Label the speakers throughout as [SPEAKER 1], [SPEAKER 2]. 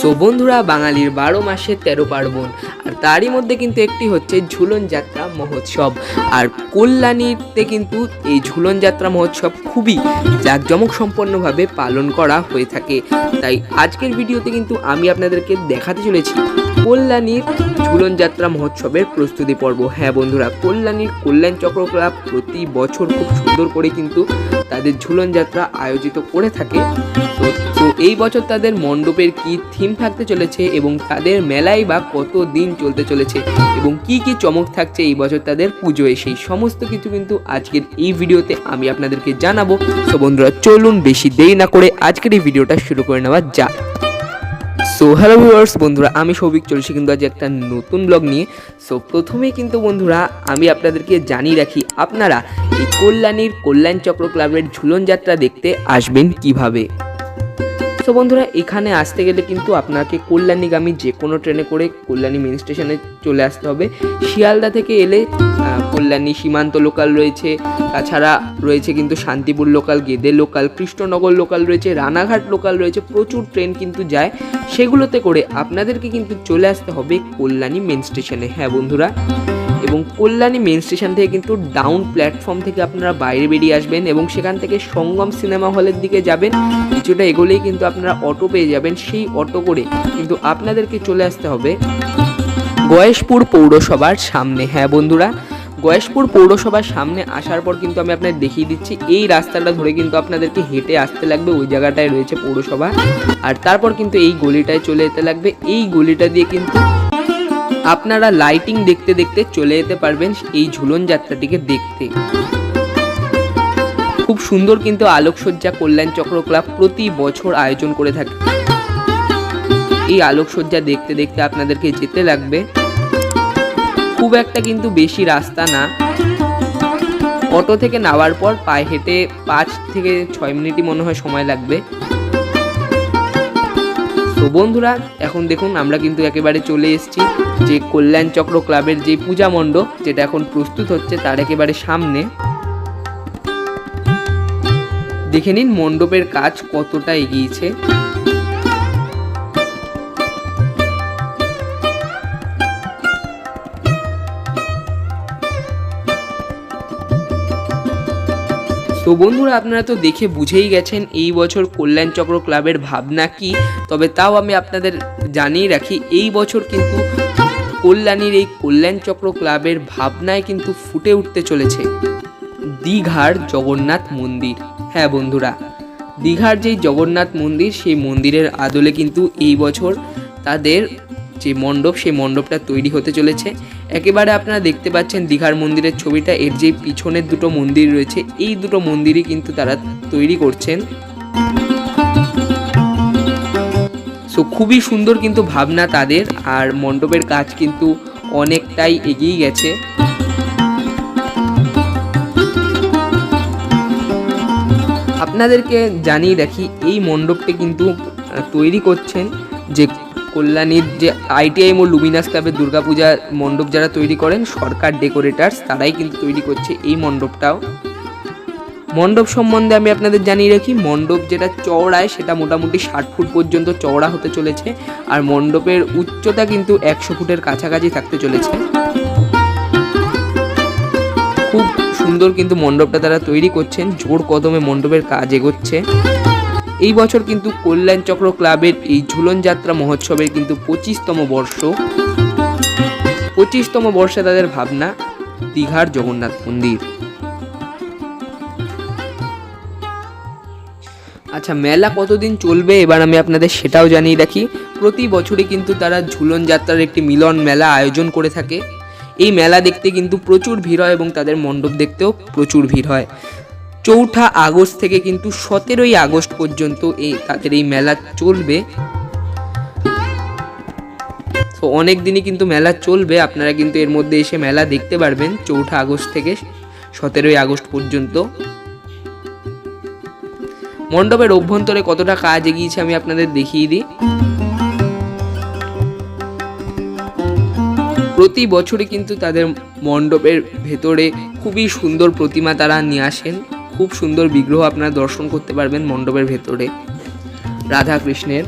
[SPEAKER 1] So বন্ধুরা, বাঙালির বারো মাসে তেরো পার্বণ, আর তারই মধ্যে কিন্তু একটি হচ্ছে ঝুলন যাত্রা মহোৎসব। আর কল্যাণীতে কিন্তু এই ঝুলন যাত্রা মহোৎসব খুবই জাঁকজমক সম্পন্নভাবে পালন করা হয়ে থাকে। তাই আজকের ভিডিওতে কিন্তু আমি আপনাদেরকে দেখাতে চলেছি কল্যাণীর ঝুলন যাত্রা মহোৎসবের প্রস্তুতি পর্ব। হ্যাঁ বন্ধুরা, কল্যাণীর কল্যাণ চক্র ক্লাব প্রতি বছর খুব সুন্দর করে কিন্তু তাদের ঝুলন যাত্রা আয়োজিত করে থাকে। তো এই বছর তাদের মণ্ডপের কি থিম থাকতে চলেছে এবং তাদের মেলায় বা কত দিন চলতে চলেছে এবং কি কি চমক থাকছে এই বছর তাদের পুজোয়, সেই সমস্ত কিছু কিন্তু আজকের এই ভিডিওতে আমি আপনাদেরকে জানাব। তো বন্ধুরা, চলুন বেশি দেরি না করে আজকের এই ভিডিওটা শুরু করে নেওয়া যাক। সো হ্যালো ভিউয়ার্স বন্ধুরা, আমি সৌভিক, চলছি কিন্তু আজ একটা নতুন ব্লগ নিয়ে। সো প্রথমেই কিন্তু বন্ধুরা, আমি আপনাদেরকে জানিয়ে রাখি, আপনারা এই কল্যাণীর কল্যাণ চক্র ক্লাবের ঝুলন যাত্রা দেখতে আসবেন কীভাবে? তো বন্ধুরা, এখানে আসতে গেলে কিন্তু আপনাকে কল্যাণীগামী যে কোনো ট্রেনে করে কল্যাণী মেন স্টেশনে চলে আসতে হবে। শিয়ালদা থেকে এলে কল্যাণী সীমান্ত লোকাল রয়েছে, তাছাড়া রয়েছে কিন্তু Shantipur local Gede local Krishnanagar local রয়েছে, রানাঘাট লোকাল রয়েছে, প্রচুর ট্রেন কিন্তু যায়। সেগুলোতে করে আপনাদেরকে কিন্তু চলে আসতে হবে কল্যাণী মেন স্টেশনে হ্যাঁ বন্ধুরা এবং কল্যাণী মেন স্টেশন থেকে কিন্তু ডাউন প্ল্যাটফর্ম থেকে আপনারা বাইরে বেরিয়ে আসবেন এবং সেখান থেকে সঙ্গম সিনেমা হলের দিকে যাবেন। কিছুটা এগোলেই কিন্তু আপনারা অটো পেয়ে যাবেন। সেই অটো করে কিন্তু আপনাদেরকে চলে আসতে হবে গয়েশপুর পৌরসভার সামনে। হ্যাঁ বন্ধুরা, গয়েশপুর পৌরসভার সামনে আসার পর কিন্তু আমি আপনাদের দেখিয়ে দিচ্ছি, এই রাস্তাটা ধরে কিন্তু আপনাদেরকে হেঁটে আসতে লাগবে। ওই জায়গাটায় রয়েছে পৌরসভা। আর তারপর কিন্তু এই গলিটায় চলে যেতে লাগবে। এই গলিটা দিয়ে কিন্তু আপনারা লাইটিং দেখতে দেখতে চলে যেতে পারবেন এই ঝুলন যাত্রাটিকে দেখতে। খুব সুন্দর কিন্তু আলোকসজ্জা কল্যাণ চক্র ক্লাব প্রতি বছর আয়োজন করে থাকে। এই আলোকসজ্জা দেখতে দেখতে আপনাদেরকে যেতে লাগবে। খুব একটা কিন্তু বেশি রাস্তা না। অটো থেকে নামার পর পায়ে হেঁটে পাঁচ থেকে ছয় মিনিটই মনে হয় সময় লাগবে। তো বন্ধুরা, এখন দেখুন আমরা কিন্তু একেবারে চলে এসেছি। যে কল্যাণ চক্র ক্লাবের যে পূজা মণ্ডপ, যেটা এখন প্রস্তুত হচ্ছে তার একেবারে সামনে। দেখে নিন মণ্ডপের কাজ কতটা এগিয়েছে। তো বন্ধুরা, আপনারা তো দেখে বুঝেই গেছেন এই বছর কল্যাণ চক্র ক্লাবের ভাবনা কি, তবে তাও আমি আপনাদের জানিয়ে রাখি, এই বছর কিন্তু কল্যাণীর এই কল্যাণ চক্র ক্লাবের ভাবনায় কিন্তু ফুটে উঠতে চলেছে। দীঘার জগন্নাথ মন্দির। হ্যাঁ বন্ধুরা, দীঘার যেই জগন্নাথ মন্দির, সেই মন্দিরের আদলে কিন্তু এই বছর তাদের যে মণ্ডপ, সেই মণ্ডপটা তৈরি হতে চলেছে। একেবারে আপনারা দেখতে পাচ্ছেন দীঘার মন্দিরের ছবিটা, এর যে পিছনের দুটো মন্দির রয়েছে, এই দুটো মন্দিরই কিন্তু তারা তৈরি করছেন। সো খুবই সুন্দর কিন্তু ভাবনা তাদের, আর মণ্ডপের কাজ কিন্তু অনেকটাই এগিয়ে গেছে। আপনাদেরকে জানিয়ে রাখি, এই মণ্ডপটি কিন্তু তৈরি করছেন যে কল্যাণীর যে আইটিআই মোড় লুমিনাস ক্লাবের দুর্গাপূজা মণ্ডপ যারা তৈরি করেন, সরকার ডেকোরেটার্স, তারাই কিন্তু তৈরি করছে এই মণ্ডপটাও। মণ্ডপ সম্বন্ধে আমি আপনাদের জানিয়ে রাখি, মণ্ডপ যেটা চওড়ায় সেটা মোটামুটি ষাট ফুট পর্যন্ত চওড়া হতে চলেছে আর মণ্ডপের উচ্চতা কিন্তু একশো ফুটের কাছাকাছি থাকতে চলেছে। খুব সুন্দর কিন্তু মণ্ডপটা তারা তৈরি করছেন, জোর কদমে মণ্ডপের কাজ এগোচ্ছে। এই বছর কিন্তু কল্যাণ চক্র ক্লাবের এই ঝুলন যাত্রা মহোৎসবের কিন্তু পঁচিশতম বর্ষ। পঁচিশতম বর্ষে তাদের ভাবনা, দীঘার জগন্নাথ মন্দির। আচ্ছা মেলা কতদিন চলবে? এবার আমি আপনাদের সেটাও জানিয়ে রাখি। প্রতি বছরই কিন্তু তারা ঝুলন যাত্রার একটি মিলন মেলা আয়োজন করে থাকে। এই মেলা দেখতে কিন্তু প্রচুর ভিড় হয় এবং তাদের মণ্ডপ দেখতেও প্রচুর ভিড় হয়। চৌঠা আগস্ট থেকে কিন্তু সতেরোই আগস্ট পর্যন্ত এই তাদের এই মেলা চলবে। তো অনেক দিনই কিন্তু মেলা চলবে। আপনারা কিন্তু এর মধ্যে এসে মেলা দেখতে পারবেন চৌঠা আগস্ট থেকে সতেরোই আগস্ট পর্যন্ত। মণ্ডপের অভ্যন্তরে কতটা কাজ এগিয়েছে আমি আপনাদের দেখিয়ে দিই। প্রতি বছরই কিন্তু তাদের মণ্ডপের ভেতরে খুবই সুন্দর প্রতিমা তারা নিয়ে আসেন। খুব সুন্দর বিগ্রহ আপনারা দর্শন করতে পারবেন মণ্ডপের ভেতরে। রাধা কৃষ্ণের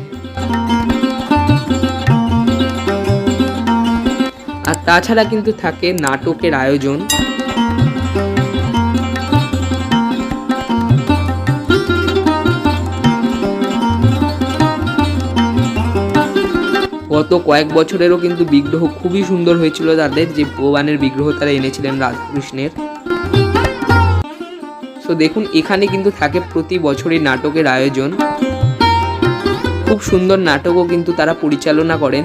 [SPEAKER 1] আর তাছাড়া কিন্তু থাকে নাটকের আয়োজন। গত কয়েক বছরেরও কিন্তু বিগ্রহ খুবই সুন্দর হয়েছিল তাদের, যে ভগবানের বিগ্রহ তারা এনেছিলেন রাধাকৃষ্ণের। সো দেখুন, এখানে কিন্তু থাকে প্রতি বছরই নাটকের আয়োজন। খুব সুন্দর নাটকও কিন্তু তারা পরিচালনা করেন।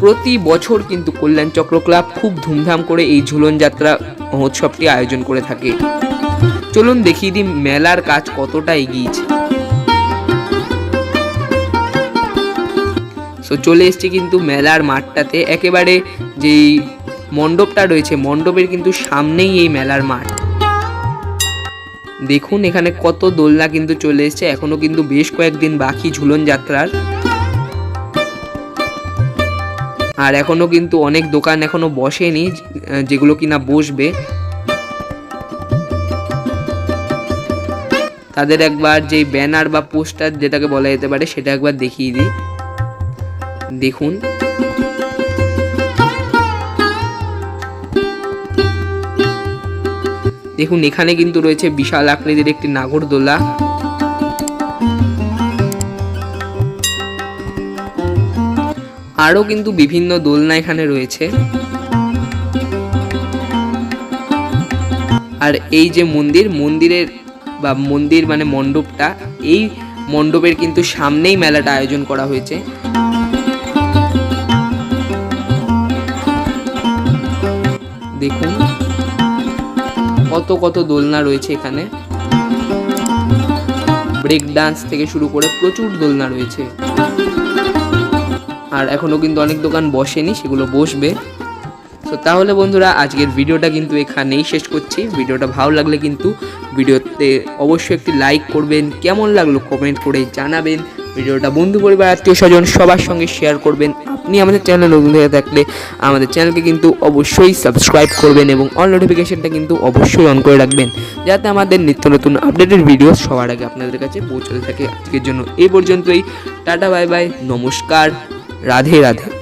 [SPEAKER 1] প্রতি বছর কিন্তু কল্যাণ চক্র ক্লাব খুব ধুমধাম করে এই ঝুলন যাত্রা মহোৎসবটি আয়োজন করে থাকে। চলুন দেখিয়ে দিই মেলার কাজ কতটা এগিয়েছে। তো চলে এসছি কিন্তু মেলার মাঠটাতে। একেবারে যেই মণ্ডপটা রয়েছে, মণ্ডপের কিন্তু সামনেই এই মেলার মাঠ। দেখুন এখানে কত দোলনা কিন্তু চলে এসছে, এখনও কিন্তু বেশ কয়েকদিন বাকি ঝুলন যাত্রার। আর এখনও কিন্তু অনেক দোকান এখনও বসেনি যেগুলো কিনা বসবে। তাদের একবার যে ব্যানার বা পোস্টার যেটাকে বলা যেতে পারে, সেটা একবার দেখিয়ে দিই। দেখুন। দেখুন, এখানে কিন্তু রয়েছে বিশাল আকৃতির একটি নাগরদোলা। আরও কিন্তু বিভিন্ন দোলনা এখানে রয়েছে। আর এই যে মন্দির, মন্দিরের বা মন্দির মানে মণ্ডপটা, এই মণ্ডপের কিন্তু সামনেই মেলাটা আয়োজন করা হয়েছে। দেখুন, কত কত দোলনা রয়েছে এখানে। ব্রেক ডান্স থেকে শুরু করে প্রচুর দোলনা রয়েছে। আর এখনও কিন্তু অনেক দোকান বসেনি, সেগুলো বসবে। তো তাহলে বন্ধুরা, আজকের ভিডিওটা কিন্তু এখানেই শেষ করছি। ভিডিওটা ভালো লাগলে কিন্তু ভিডিওতে অবশ্যই একটি লাইক করবেন, কেমন লাগল কমেন্ট করে জানাবেন। ভিডিওটা বন্ধু পরিবার, আত্মীয় স্বজন সবার সঙ্গে শেয়ার করবেন। আপনি আমাদের চ্যানেল নতুন হয়ে থাকলে আমাদের চ্যানেলকে কিন্তু অবশ্যই সাবস্ক্রাইব করবেন এবং অল নোটিফিকেশনটা কিন্তু অবশ্যই অন করে রাখবেন। যাতে আমাদের নিত্য নতুন আপডেটেড ভিডিও সবার আগে আপনাদের কাছে পৌঁছতে থাকে। আজকের জন্য এই পর্যন্তই। টাটা বাই বাই নমস্কার। রাধে রাধে।